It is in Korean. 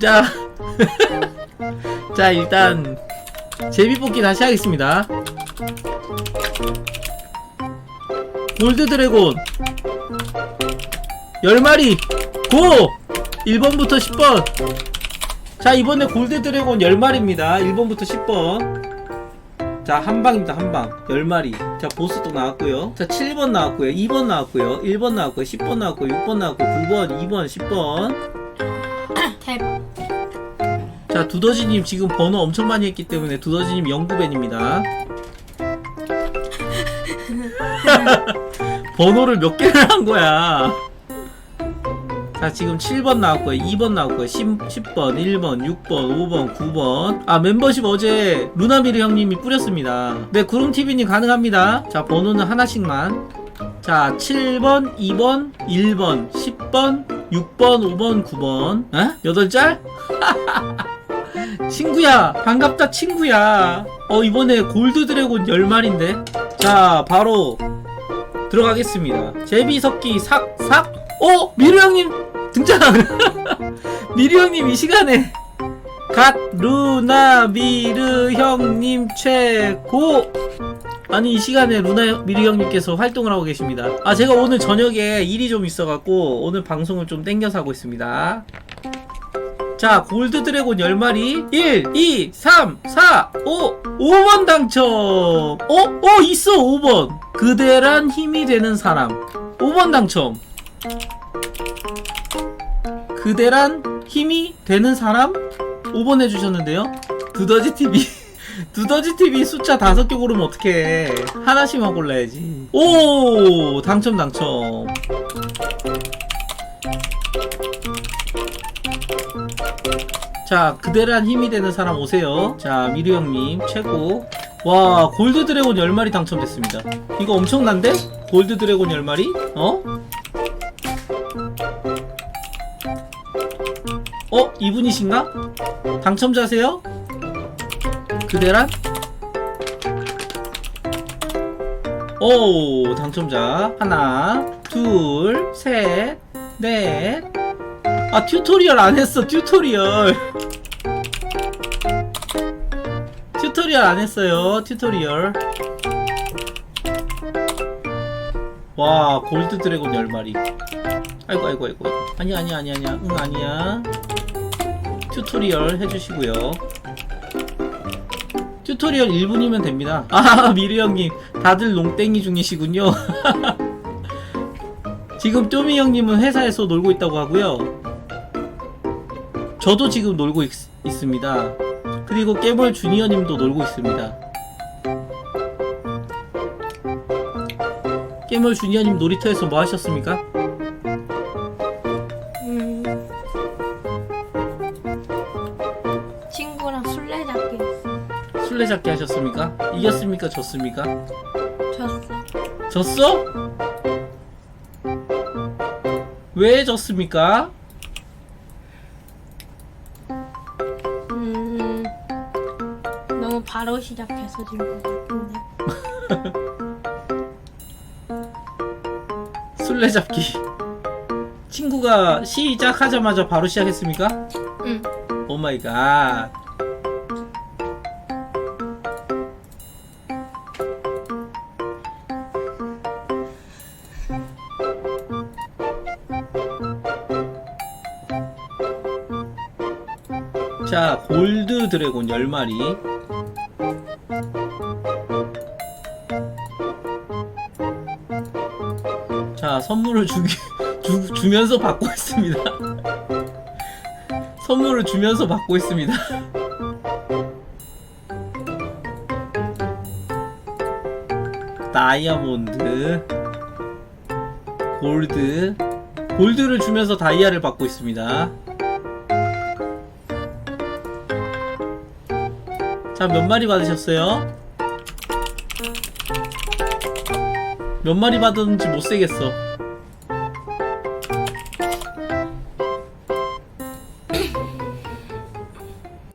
자, 자 일단 제비뽑기 다시 하겠습니다. 골드 드래곤. 10마리. 고! 1번부터 10번. 자 이번에 골드 드래곤 10마리입니다. 1번부터 10번. 자 한방입니다 한방. 10마리. 자 보스 또 나왔고요. 자 7번 나왔고요. 2번 나왔고요. 1번 나왔고요. 10번 나왔고요. 6번 나왔고요. 9번 2번 10번 대박. 자 두더지님 지금 번호 엄청 많이 했기 때문에 두더지님 09벤입니다. 번호를 몇 개를 한 거야? 자 지금 7번 나왔고요. 2번 나왔고요. 10, 10 번 1번 6번 5번 9번. 아 멤버십 어제 루나미르 형님이 뿌렸습니다. 네 구름TV님 가능합니다. 자 번호는 하나씩만. 자 7번 2번 1번 10번 6번 5번 9번. 에? 8짤? 친구야 반갑다 친구야. 어 이번에 골드 드래곤 10마리인데? 자 바로 들어가겠습니다. 제비석기 삭 삭. 어 미르 형님 등장 미르 형님 이 시간에 갓 루나 미르 형님 최고 아니 이 시간에 루나 미르 형님께서 활동을 하고 계십니다 아 제가 오늘 저녁에 일이 좀 있어갖고 오늘 방송을 좀 땡겨서 하고 있습니다 자, 골드 드래곤 10마리. 1, 2, 3, 4, 5. 5번 당첨. 어? 어, 있어, 5번. 그대란 힘이 되는 사람. 5번 당첨. 그대란 힘이 되는 사람? 5번 해주셨는데요? 두더지 TV. 두더지 TV 숫자 5개 고르면 어떡해. 하나씩만 골라야지. 오! 당첨, 당첨. 자, 그대란 힘이 되는 사람 오세요. 자, 미르 형님, 최고. 와, 골드 드래곤 10마리 당첨됐습니다. 이거 엄청난데? 골드 드래곤 10마리? 어? 어? 이분이신가? 당첨자세요? 그대란? 오, 당첨자. 하나, 둘, 셋, 넷. 아, 튜토리얼 안 했어, 튜토리얼. 튜토리얼 안 했어요, 튜토리얼. 와, 골드 드래곤 10마리. 아이고, 아이고, 아이고. 아니야, 아니야, 아니야, 아니야. 응, 아니야. 튜토리얼 해주시고요. 튜토리얼 1분이면 됩니다. 아, 미르 형님. 다들 농땡이 중이시군요. 지금 쪼미 형님은 회사에서 놀고 있다고 하고요. 저도 지금 놀고 있, 습니다 그리고 깨볼 주니어님도 놀고 있습니다. 깨물 주니어님 놀이터에서 뭐 하셨습니까? 음. 친구랑 술래잡기 했어. 술래잡기 하셨습니까? 이겼습니까? 졌습니까? 졌어. 졌어? 왜 졌습니까? 음. 너무 바로 시작해서 지금 같은데. 술래잡기 친구가 시작하자마자 바로 시작했습니까? 응. 오 마이 갓 자 골드 드래곤 10마리. 자 선물을 주기, 주, 주면서 받고 있습니다. 선물을 주면서 받고 있습니다. 다이아몬드 골드. 골드를 주면서 다이아를 받고 있습니다 자 몇 마리 받으셨어요? 몇 마리 받았는지 못 세겠어